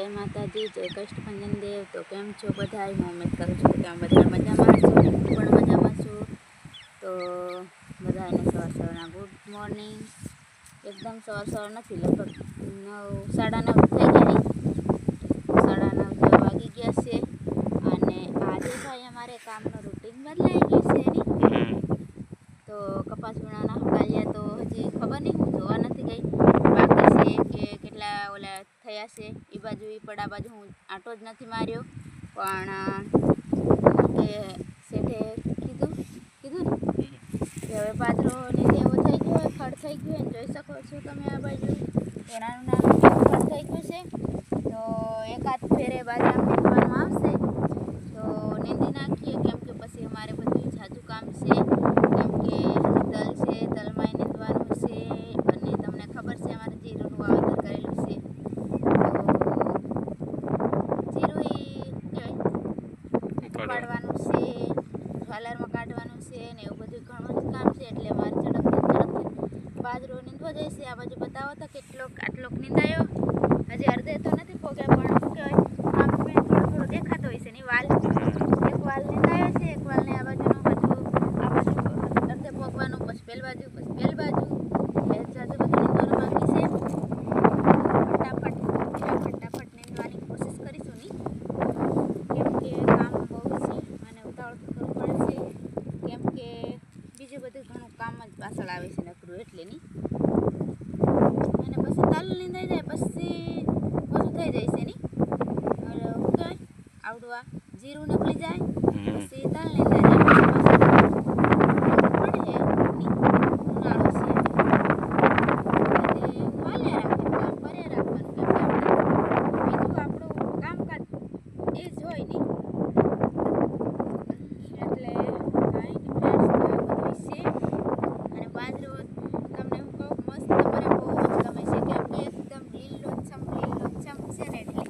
જય માતાજી, જય કષ્ટભંજન દેવ. તો કેમ છો બધા હું ઉમેદ કરું છું કે તમે બધા મજામાં છો હું પણ મજામાં છું. તો બધાને સવાર સવારના ગુડ મોર્નિંગ. એકદમ સવાર સવાર નથી, લગભગ નવ, સાડા નવ થઈ ગયા સાડા નવ જેવા વાગી ગયા છે અને આજે ભાઈ અમારે કામનું રૂટીન બદલાઈ ગયું છે એની તો કપાસ વીણાના હકાલ્યા તો હજી ખબર નહીં હું જોવા નથી ગઈ બાકી છે કે કેટલા ઓલા થયા છે. એ બાજુ એ પડા બાજુ હું આંટો જ નથી માર્યો. પણ એ શેઠે કીધું? કીધું ને? કે હવે પાત્રો લીધે એવો થઈ ગયો હોય, ખડ થઈ ગયું ને, જોઈ શકો છો તમે આ બાજુ. ઘોડાનું નામ ખડ થઈ ગયું છે. તો એકાદ ફેરે બાજરામ નીંદવાનું આવશે. તો નીંદી નાખીએ, કેમ કે પછી અમારે બધું જાજુ કામ છે કેમ કે તલ છે તલમાં નીંદવાનું છે અને તમને ખબર છે અમારે જીરુંનું વાવેતર કરેલું છે તો જીરું ઈ પાડવાનું છે જ્વાલરમાં કાઢવાનું છે ને એવું બધું ઘણું જ કામ છે, એટલે મારે ઝડપથી ઝડપથી બાજરો નીંદવો જઈશે. આ બાજુ બતાવો તો કેટલોક આટલોક નીંદાયો. હજી અડધે તો નથી પોગ્યા પણ શું કહેવાય આમ મેં થોડો થોડો દેખાતો હોય છે ની વાલ એક વાલ નીંદાયો છે એક વાલને આ બાજુનો હજુ આ બાજુ અડધે પોગવાનું પછી પેલ બાજુ પછી પેલ બાજુ એ જાજુ બધું નીંદવાનું બાકી છે ફટાફટ ફટાફટ નીંદવાની કોશિશ કરીશું ની કેમ કે કામ બહુ છે અને ઉતાવળ તો કરવું પડે છે કેમ કે બીજું બધું ઘણું કામ જ આવે છે નકરું એટલે નહીં. અને પછી તલ નીંદાઈ જાય પછી ઓછું થઈ જાય છે નહીં. આવડવા જીરું નીકળી જાય પછી તલ નીંદાઈ જાય પછી પાછું પડે નહીં ઉનાળો છે એટલે હાલ્યા રાખે કામ કર્યા રાખવાનું કેમ કે આપણે બીજું આપણું કામકાજ એ જ હોય નહીં એટલે કાંઈ નહીં ફ્રેન્ડ્સ તો આ બધું છે અને બાજરો તમને હું કહું મસ્ત મને બહુ જ ગમે છે કેમ કે એકદમ લીલોછમ લીલોછમ છે ને એટલે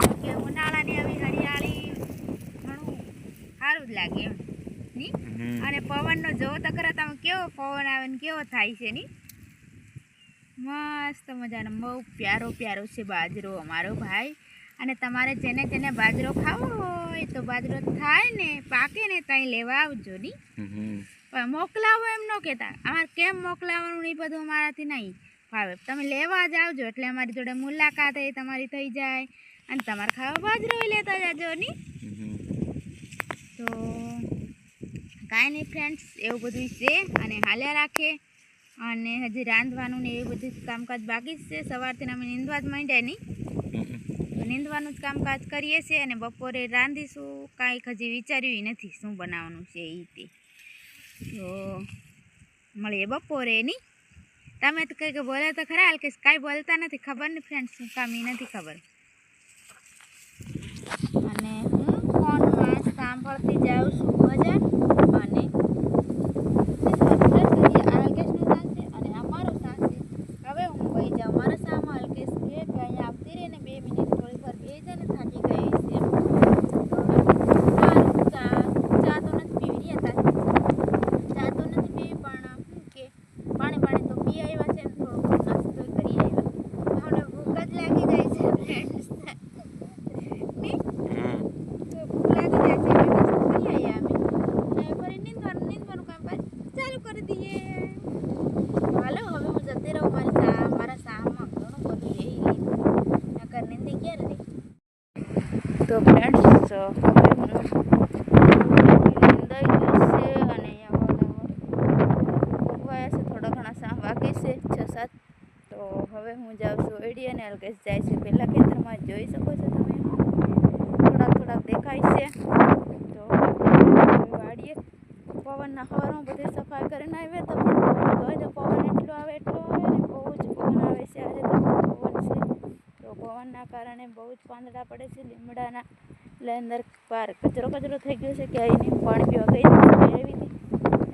કેમ કે ઉનાળાની આવી હરિયાળી ઘણું સારું જ લાગે એમ નહીં અને પવનનો જોવો તો ખરા તમે કેવો પવન આવે ને કેવો થાય છે નહીં મસ્ત મજાનો બહુ પ્યારો પ્યારો છે બાજરો અમારો ભાઈ. અને તમારે જેને જેને બાજરો ખાવો હોય તો બાજરો થાય ને પાકે ને ત્યાં લેવા આવજો ની. પણ મોકલાવો એમ ન કહેતા. અમારે કેમ મોકલાવાનું નહીં બધું અમારાથી નહીં ફાવે. તમે લેવા જ આવજો એટલે અમારી જોડે મુલાકાત એ તમારી થઈ જાય. અને તમારે ખાવા બાજરો લેતા જાજો ની. તો કાંઈ નહીં ફ્રેન્ડ્સ એવું બધું છે અને હાલ્યા રાખે. અને હજી રાંધવાનું ને એવું બધું કામકાજ બાકી જ છે. સવારથી અમે નીંદવા જ માંડ્યા નહીં. નીંદવાનું જ કામકાજ કરીએ છીએ અને બપોરે રાંધીશું. કાંઈક હજી વિચાર્યું નથી શું બનાવવાનું છે એ તે. તો મળીએ બપોરે નહીં. તમે તો કંઈક બોલ્યા તો ખરા કે કાંઈ બોલતા નથી. ખબર ને ફ્રેન્ડ શું કામ એ નથી ખબર. અને હું ફોનમાં સાંભળતી જાઉં છું ભજન અને અલ્કેશનું સાંજે અને અમારો સાંજે હવે હું વહી જાઉં મારા સામાં અલ્કેશ કે કે અહીંયા આવતી રહે ને બે મિનિટ થોડી વાર બે જાય ને થાકી ગઈ છે તો સારું, ચા ચા તો નથી પીવી રહ્યા ચા તો નથી પીવી પણ શું કે પાણી પાણી તો પી આવ્યા છે ને થોડો ઘણો નાસ્તો કરી આવ્યા મને ભૂખ જ લાગી જાય છે ફ્રેન્ડ્સ નહીં તો ભૂખ લાગી જાય છે એટલે નાસ્તો કરી આવ્યા અમે અને ફરી નીંદવાનું નીંદવાનું કામકાજ ચાલુ કરી દઈએ હાલો હવે હું જતી રહું મારી સા મારા સામાં ઘણું બધું એ લીધું નકર નીંદી ક્યારે રહી તો ફ્રેન્ડ્સ નીંદાઈ ગયું છે અને અહીંયા ઉગવાયા છે થોડા ઘણા સામ બાકી છે છ સાત તો હવે હું જાઉં છું એડી અને અલગેશ જાય છે પહેલાં ખેતરમાં જોઈ શકો છો તમે. થોડાક થોડાક દેખાય છે. તો વાડીએ પવનના હવારમાં બધી સફાઈ કરીને આવ્યા તો હોય તો પવન એટલો આવે એટલો આવે ને બહુ જ પવન આવે છે. આજે તો પવન છે. તો પવનના કારણે બહુ જ પાંદડા પડે છે લીમડાના. એટલે અંદર પાર કચરો કચરો થઈ ગયો છે કે અહીંની પાણી પીવા ગઈ હતી તો આવી હતી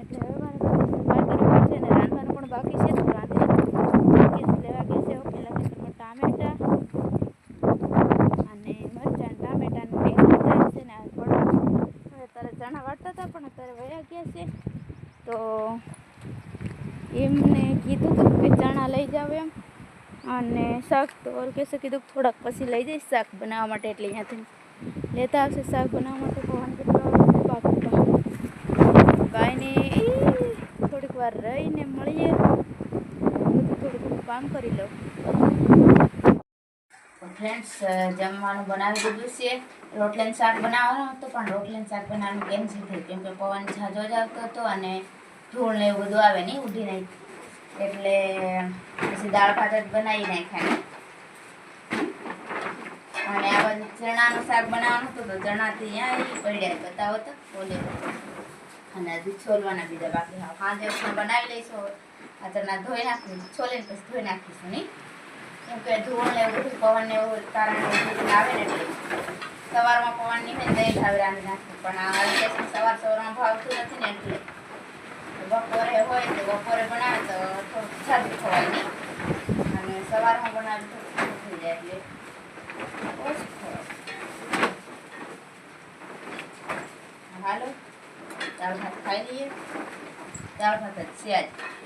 એટલે હવે મારે બધી સફાઈ કરવી પડશે અને રાંધવાનું પણ બાકી છે તો રાંધીશું બાકી લેવા ગયા છે હવે પહેલાં ખેતરમાં ટામેટા અને મરચાં ટામેટાને બે લીધા છે ને આ થોડા હવે અત્યારે ચણા વાળતા હતા પણ છે. તો એમને કીધું હતું કે ચણા લઈ જાવ એમ. અને શાક તો ઓર કહેશે કીધું થોડાક પછી લઈ જઈશ શાક બનાવવા માટે એટલે અહીંયાથી લેતા આવશે શાક બનાવવા માટે. પવન કેટલો બાપ થોડીક વાર રહીને મળીએ. થોડુંક થોડું કામ કરી લઉં. ફ્રેન્ડ્સ જમવાનું બનાવી દીધું છે. રોટલેન શાક બનાવવાનું હતું, પણ રોટલેન શાક બનાવવાનું કેન્સલ થયું કેમ કે પવન ઝાઝો જ આવતો હતો અને ધૂળ ને એવું બધું આવે નહીં ઉઠી નહીં. એટલે પછી દાળ ભાત જ બનાવી નાખ્યા. અને આ બધું ચણાનું શાક બનાવવાનું હતું, તો ચણાથી અહીંયા પડ્યા બતાવો તો, બોલે. અને હજી છોલવાના બીજા બાકી. હા આપણે બનાવી લઈશું. આ ચણા ધોઈ નાખીશું છોલે પછી ધોઈ નાખીશું, નહીં? કેમ કે ધૂળ એવું બધું પવન એવું કારણે આવે ને સવારમાં પવન નીકળે દહીં ભાવે રાંધી પણ આ અલ્પેશને સવાર સવારમાં નથી ને એટલે બપોરે હોય તો બપોરે બનાવે તો થોડુંક સાદું અને સવારમાં બનાવે તો એટલે ઓછું ખવાય. હાલો, દાળ ભાત ખાઈ લઈએ. દાળ ભાત જ છે આજ.